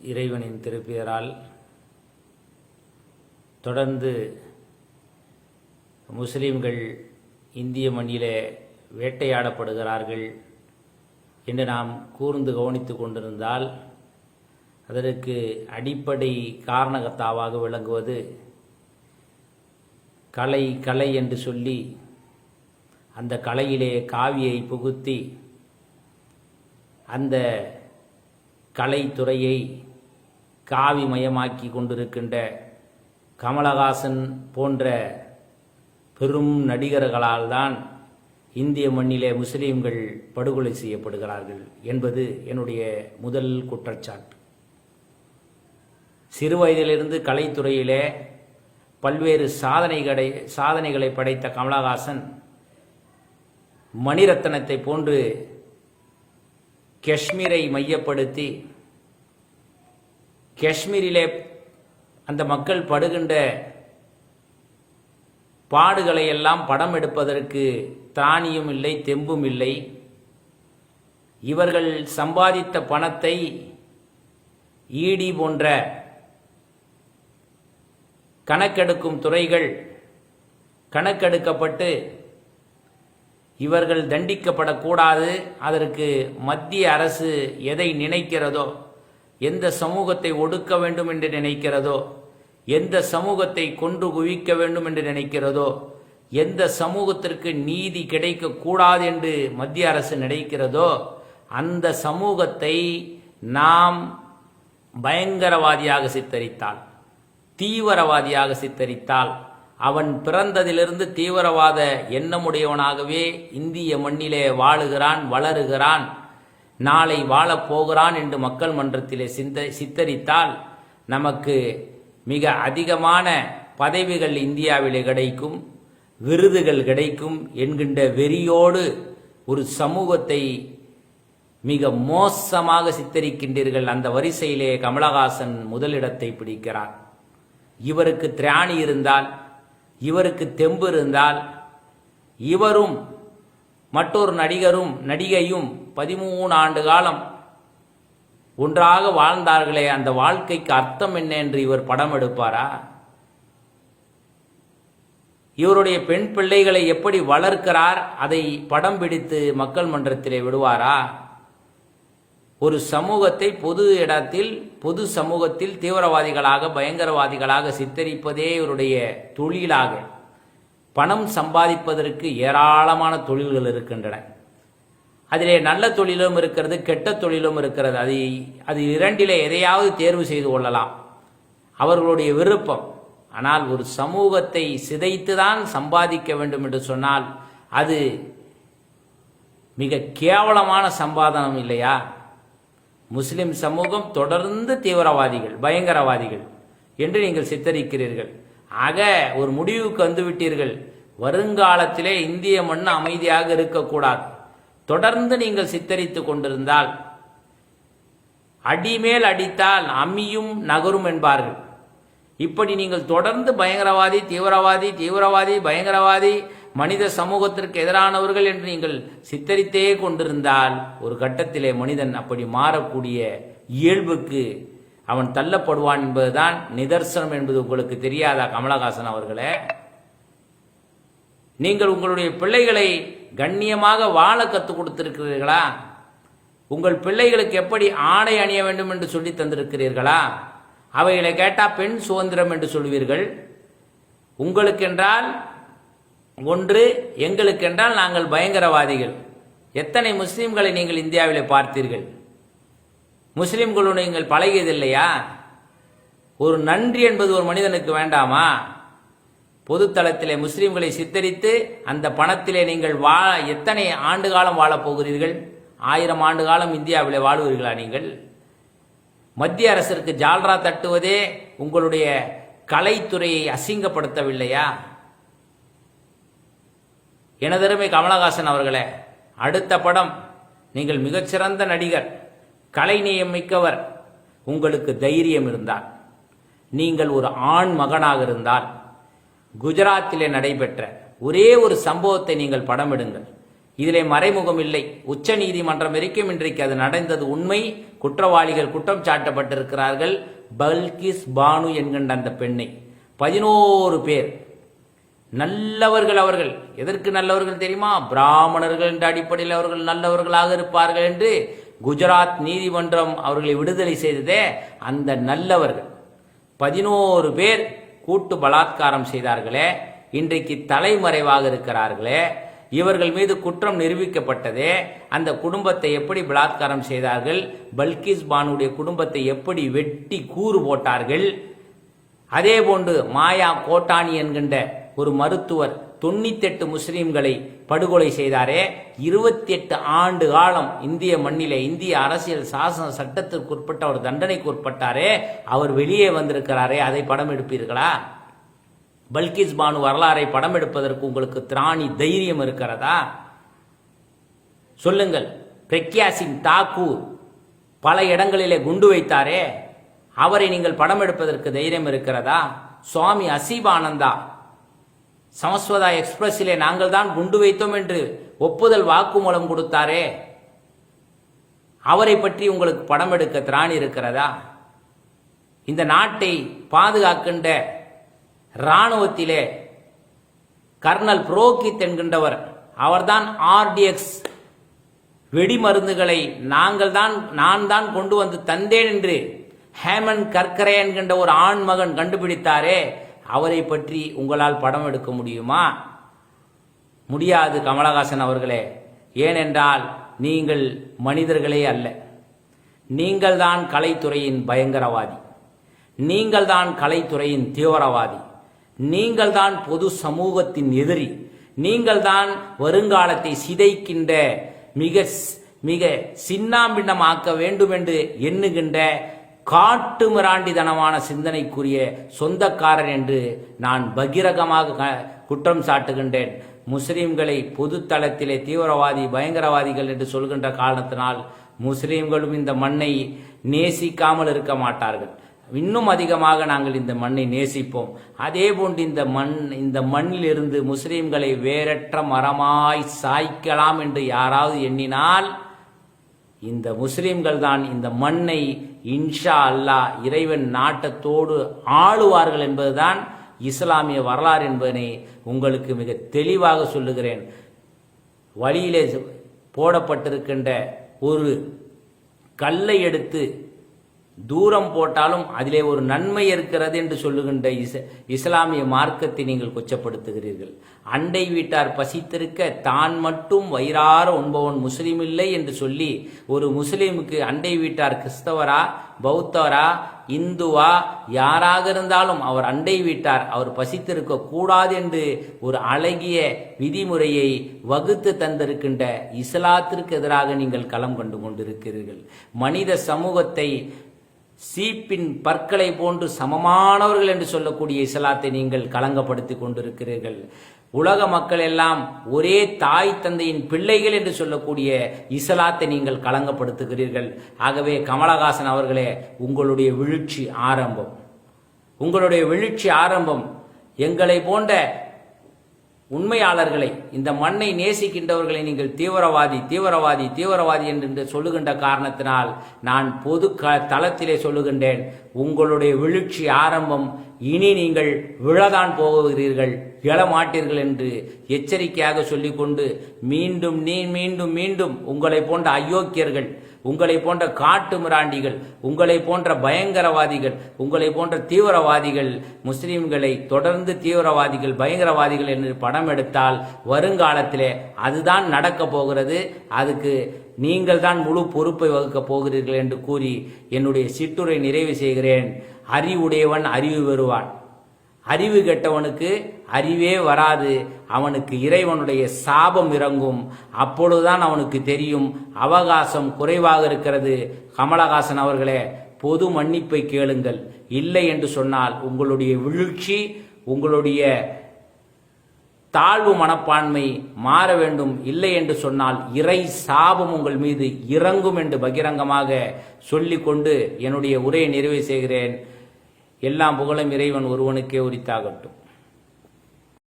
இறைவனின் திருப்பெயரால் தொடர்ந்து முஸ்லீம்கள் இந்திய மண்ணிலே வேட்டையாடப்படுகிறார்கள் என்று நாம் கூர்ந்து கவனித்து கொண்டிருந்தால் அதற்கு அடிப்படை காரணகத்தாவாக விளங்குவது கலை கலை என்று சொல்லி அந்த கலையிலே காவியை புகுத்தி அந்த கலைத்துறையை காவி மயமாக்கி கொண்டிருக்கின்ற கமலஹாசன் போன்ற பெரும் நடிகர்களால் தான் இந்திய மண்ணிலே முஸ்லீம்கள் படுகொலை செய்யப்படுகிறார்கள் என்பது என்னுடைய முதல் குற்றச்சாட்டு. சிறுவயதிலிருந்து கலைத்துறையிலே பல்வேறு சாதனைகளை சாதனைகளை படைத்த கமலஹாசன் மணிரத்னத்தை போன்று காஷ்மீரை மையப்படுத்தி காஷ்மீரிலே அந்த மக்கள் படுகின்ற பாடுகளை எல்லாம் படம் எடுப்பதற்கு தானியும் இல்லை தெம்பும் இல்லை. இவர்கள் சம்பாதித்த பணத்தை ஈடி போன்ற கணக்கெடுக்கும் துறைகள் கணக்கெடுக்கப்பட்டு இவர்கள் தண்டிக்கப்படக்கூடாது. அதற்கு மத்திய அரசு எதை நினைக்கிறதோ எந்த சமூகத்தை ஒடுக்க வேண்டும் என்று நினைக்கிறதோ எந்த சமூகத்தை கொன்று குவிக்க வேண்டும் என்று நினைக்கிறதோ எந்த சமூகத்திற்கு நீதி கிடைக்கக்கூடாது என்று மத்திய அரசு நினைக்கிறதோ அந்த சமூகத்தை நாம் பயங்கரவாதியாக சித்தரித்தால் தீவிரவாதியாக சித்தரித்தால் அவன் பிறந்ததிலிருந்து தீவிரவாத எண்ணமுடையவனாகவே இந்திய மண்ணிலே வாழுகிறான் வளருகிறான் நாளை வாழப்போகிறான் என்று மக்கள் மன்றத்திலே சிந்த சித்தரித்தால் நமக்கு மிக அதிகமான பதவிகள் இந்தியாவிலே கிடைக்கும் விருதுகள் கிடைக்கும் என்கின்ற வெறியோடு ஒரு சமூகத்தை மிக மோசமாக சித்தரிக்கின்றீர்கள். அந்த வரிசையிலே கமலஹாசன் முதலிடத்தை பிடிக்கிறார். இவருக்கு திராணி இருந்தால் இவருக்கு தெம்பு இருந்தால் இவரும் மற்றொரு நடிகரும் நடிகையும் பதிமூணு ஆண்டு காலம் ஒன்றாக வாழ்ந்தார்களே அந்த வாழ்க்கைக்கு அர்த்தம் என்ன என்று இவர் படம் எடுப்பாரா? இவருடைய பெண் பிள்ளைகளை எப்படி வளர்க்கிறார்? அதை படம் பிடித்து மக்கள் மன்றத்திலே விடுவாரா? ஒரு சமூகத்தை பொது இடத்தில் பொது சமூகத்தில் தீவிரவாதிகளாக பயங்கரவாதிகளாக சித்தரிப்பதே இவருடைய தொழிலாக. பணம் சம்பாதிப்பதற்கு ஏராளமான தொழில்கள் இருக்கின்றன. அதிலே நல்ல தொழிலும் இருக்கிறது கெட்ட தொழிலும் இருக்கிறது. அது அது இரண்டிலே எதையாவது தேர்வு செய்து கொள்ளலாம். அவர்களுடைய விருப்பம். ஆனால் ஒரு சமூகத்தை சிதைத்து தான் சம்பாதிக்க வேண்டும் என்று சொன்னால் அது மிக கேவலமான சம்பாதனம் இல்லையா? முஸ்லிம் சமூகம் தொடர்ந்து தீவிரவாதிகள் பயங்கரவாதிகள் என்று நீங்கள் சித்தரிக்கிறீர்கள். ஆக ஒரு முடிவுக்கு வந்துவிட்டீர்கள். வருங்காலத்திலே இந்திய மண் அமைதியாக இருக்கக்கூடாது. தொடர்ந்து நீங்கள் சித்தரித்து கொண்டிருந்தால் அடிமேல் அடித்தால் அம்மியும் நகரும் என்பார்கள். இப்படி நீங்கள் தொடர்ந்து பயங்கரவாதி தீவிரவாதி தீவிரவாதி பயங்கரவாதி மனித சமூகத்திற்கு எதிரானவர்கள் என்று நீங்கள் சித்தரித்தே கொண்டிருந்தால் ஒரு கட்டத்திலே மனிதன் அப்படி மாறக்கூடிய இயல்புக்கு அவன் தள்ளப்படுவான் என்பதுதான் நிதர்சனம் என்பது உங்களுக்கு தெரியாதா கமலஹாசன் அவர்களே? நீங்கள் உங்களுடைய பிள்ளைகளை கண்ணியமாக வாழ கற்றுக் கொடுத்திருக்கிறீர்களா? உங்கள் பிள்ளைகளுக்கு எப்படி ஆடை அணிய வேண்டும் என்று சொல்லி தந்திருக்கிறீர்களா? அவைகளை கேட்டால் பெண் சுதந்திரம் என்று சொல்வீர்கள். உங்களுக்கென்றால் ஒன்று எங்களுக்கென்றால் நாங்கள் பயங்கரவாதிகள். எத்தனை முஸ்லீம்களை நீங்கள் இந்தியாவில் பார்த்தீர்கள்? முஸ்லீம்களுடன் நீங்கள் பழகியதில்லையா? ஒரு நன்றி என்பது ஒரு மனிதனுக்கு வேண்டாமா? பொதுத்தளத்திலே முஸ்லிம்களை சித்தரித்து அந்த பணத்திலே நீங்கள் வாழ எத்தனை ஆண்டு காலம் வாழப் போகிறீர்கள்? ஆயிரம் ஆண்டு காலம் இந்தியாவில் வாழுவீர்களா நீங்கள்? மத்திய அரசிற்கு ஜால்ரா தட்டுவதே உங்களுடைய கலைத்துறையை அசிங்கப்படுத்தவில்லையா? எனதருமை கமலஹாசன் அவர்களே அடுத்த படம். நீங்கள் மிகச்சிறந்த நடிகர் கலைநேயம் மிக்கவர். உங்களுக்கு தைரியம் இருந்தால் நீங்கள் ஒரு ஆண் மகனாக இருந்தால் குஜராத்திலே நடைபெற்ற ஒரே ஒரு சம்பவத்தை நீங்கள் படமிடுங்கள். இதிலே மறைமுகம் இல்லை. உச்ச நீதிமன்றம் வரைக்கும் இன்றைக்கு அது நடந்தது உண்மை. குற்றவாளிகள் குற்றம் சாட்டப்பட்டிருக்கிறார்கள். பல்கிஸ் பானு என்கின்ற அந்த பெண்ணை. பதினோரு பேர். நல்லவர்கள் அவர்கள். எதற்கு நல்லவர்கள் தெரியுமா? பிராமணர்கள் என்ற அடிப்படையில் அவர்கள் நல்லவர்களாக இருப்பார்கள் என்று குஜராத் நீதிமன்றம் அவர்களை விடுதலை செய்ததே அந்த நல்லவர்கள். பதினோரு பேர். கூட்டு பலாத்காரம் செய்தார்களே இன்றைக்கு தலைமறைவாக இருக்கிறார்களே இவர்கள் மீது குற்றம் நிரூபிக்கப்பட்டதே அந்த குடும்பத்தை எப்படி பலாத்காரம் செய்தார்கள் பல்கிஸ் பானுடைய குடும்பத்தை எப்படி வெட்டி கூறு போட்டார்கள் அதே போன்று மாயா கோட்டானி என்கின்ற ஒரு மருத்துவர் தொண்ணூத்தெட்டு முஸ்லீம்களை படுகொலை செய்தாரே. இருபத்தி எட்டு ஆண்டு காலம் இந்திய மண்ணிலே இந்திய அரசியல் சாசன சட்டத்திற்கு உட்பட்ட ஒரு தண்டனைக்கு உட்பட்டாரே. அவர் வெளியே வந்திருக்கிறாரே அதை படம் எடுப்பீர்களா? பல்கிஸ் பானு வரலாறை படம் எடுப்பதற்கு உங்களுக்கு திராணி தைரியம் இருக்கிறதா? சொல்லுங்கள். பிரக்யா சிங் தாக்கூர் பல இடங்களிலே குண்டு வைத்தாரே. அவரை நீங்கள் படம் எடுப்பதற்கு தைரியம் இருக்கிறதா? சுவாமி அசீபானந்தா சமஸ்வதா எக்ஸ்பிரஸிலே நாங்கள் தான் குண்டு வைத்தோம் என்று ஒப்புதல் வாக்குமூலம் கொடுத்தாரே. அவரை பற்றி உங்களுக்கு படம் எடுக்க திராணி இருக்கிறதா? இந்த நாட்டை பாதுகாக்கின்ற இராணுவத்திலே கர்னல் புரோகித் என்கின்றவர் அவர்தான் ஆர்டிஎக்ஸ் வெடிமருந்துகளை நாங்கள் தான் நான் தான் கொண்டு வந்து தந்தேன் என்று ஹேமன் கர்கரே என்கின்ற ஒரு ஆண் மகன் கண்டுபிடித்தாரே. அவரை பற்றி உங்களால் படம் எடுக்க முடியுமா? முடியாது கமலஹாசன் அவர்களே. ஏனென்றால் நீங்கள் மனிதர்களே அல்ல. நீங்கள்தான் கலைத்துறையின் பயங்கரவாதி. நீங்கள்தான் கலைத்துறையின் தீவிரவாதி. நீங்கள்தான் பொது சமூகத்தின் எதிரி. நீங்கள்தான் வருங்காலத்தை சிதைக்கின்ற மிக மிக சின்னாம்பின்னமாக்க வேண்டும் என்று எண்ணுகின்ற காட்டு மிராண்டிதனமான சிந்தனைக்குரிய சொந்தக்காரர் என்று நான் பகிரகமாக க- குற்றம் சாட்டுகின்றேன். முஸ்லிம்களை பொது தளத்திலே தீவிரவாதி பயங்கரவாதிகள் என்று சொல்கின்ற காரணத்தினால் முஸ்லிம்களும் இந்த மண்ணை நேசிக்காமல் இருக்க மாட்டார்கள். இன்னும் அதிகமாக நாங்கள் இந்த மண்ணை நேசிப்போம். அதே போன்று இந்த மண் இந்த மண்ணிலிருந்து முஸ்லிம்களை வேறற்ற மரமாய் சாய்க்கலாம் என்று யாராவது எண்ணினால் இந்த முஸ்லிம்கள் தான் இந்த மண்ணை இன்ஷா அல்லாஹ் இறைவன் நாட்டத்தோடு ஆளுவார்கள் என்பதுதான் இஸ்லாமிய வரலாறு என்பதனை உங்களுக்கு மிக தெளிவாக சொல்லுகிறேன். வழியிலே போடப்பட்டிருக்கின்ற ஒரு கல்லை எடுத்து தூரம் போட்டாலும் அதிலே ஒரு நன்மை இருக்கிறது என்று சொல்லுகின்ற இஸ் இஸ்லாமிய மார்க்கத்தை நீங்கள் கொச்சப்படுத்துகிறீர்கள். அண்டை வீட்டார் பசித்திருக்க தான் மட்டும் வயிறார உண்பவன் முஸ்லீம் இல்லை என்று சொல்லி ஒரு முஸ்லீமுக்கு அண்டை வீட்டார் கிறிஸ்தவரா பௌத்தரா இந்துவா யாராக இருந்தாலும் அவர் அண்டை வீட்டார் அவர் பசித்திருக்க கூடாது என்று ஒரு அழகிய விதிமுறையை வகுத்து தந்திருக்கின்ற இஸ்லாத்திற்கு எதிராக நீங்கள் களம் கண்டு கொண்டிருக்கிறீர்கள். மனித சமூகத்தை சீப்பின் பற்களை போன்று சமமானவர்கள் என்று சொல்லக்கூடிய இஸ்லாத்தை நீங்கள் களங்கப்படுத்தி கொண்டிருக்கிறீர்கள். உலக மக்கள் எல்லாம் ஒரே தாய் தந்தையின் பிள்ளைகள் என்று சொல்லக்கூடிய இஸ்லாத்தை நீங்கள் களங்கப்படுத்துகிறீர்கள். ஆகவே கமலஹாசன் அவர்களே உங்களுடைய வீழ்ச்சி ஆரம்பம். உங்களுடைய வீழ்ச்சி ஆரம்பம் எங்களை போன்ற உண்மையாளர்களை இந்த மண்ணை நேசிக்கின்றவர்களை நீங்கள் தீவிரவாதி தீவிரவாதி தீவிரவாதி என்று சொல்லுகின்ற காரணத்தினால் நான் பொது க தளத்திலே சொல்லுகின்றேன். உங்களுடைய வீழ்ச்சி ஆரம்பம் இனி நீங்கள் விழதான் போகிறீர்கள் எழமாட்டீர்கள் என்று எச்சரிக்கையாக சொல்லிக்கொண்டு மீண்டும் நீ மீண்டும் மீண்டும் உங்களை போன்ற அயோக்கியர்கள் உங்களை போன்ற காட்டு மிராண்டிகள் உங்களை போன்ற பயங்கரவாதிகள் உங்களை போன்ற தீவிரவாதிகள் முஸ்லீம்களை தொடர்ந்து தீவிரவாதிகள் பயங்கரவாதிகள் என்று படம் எடுத்தால் வருங்காலத்திலே அதுதான் நடக்க போகிறது. அதுக்கு நீங்கள் தான் முழு பொறுப்பை வகுக்கப் போகிறீர்கள் என்று கூறி என்னுடைய சிற்றுரை நிறைவு செய்கிறேன். அறிவுடையவன் அறிவு பெறுவான். அறிவு கெட்டவனுக்கு அறிவே வராது. அவனுக்கு இறைவனுடைய சாபம் இறங்கும். அப்பொழுதுதான் அவனுக்கு தெரியும். அவகாசம் குறைவாக இருக்கிறது. கமலஹாசன் அவர்களே பொது மன்னிப்பை கேளுங்கள். இல்லை என்று சொன்னால் உங்களுடைய வீழ்ச்சி உங்களுடைய தாழ்வு மனப்பான்மை மாற வேண்டும் இல்லை என்று சொன்னால் இறை சாபம் உங்கள் மீது இறங்கும் என்று பகிரங்கமாக சொல்லிக்கொண்டு என்னுடைய உரையை நிறைவு செய்கிறேன். எல்லாம் புகழும் இறைவன் ஒருவனுக்கே உரித்தாகட்டும்.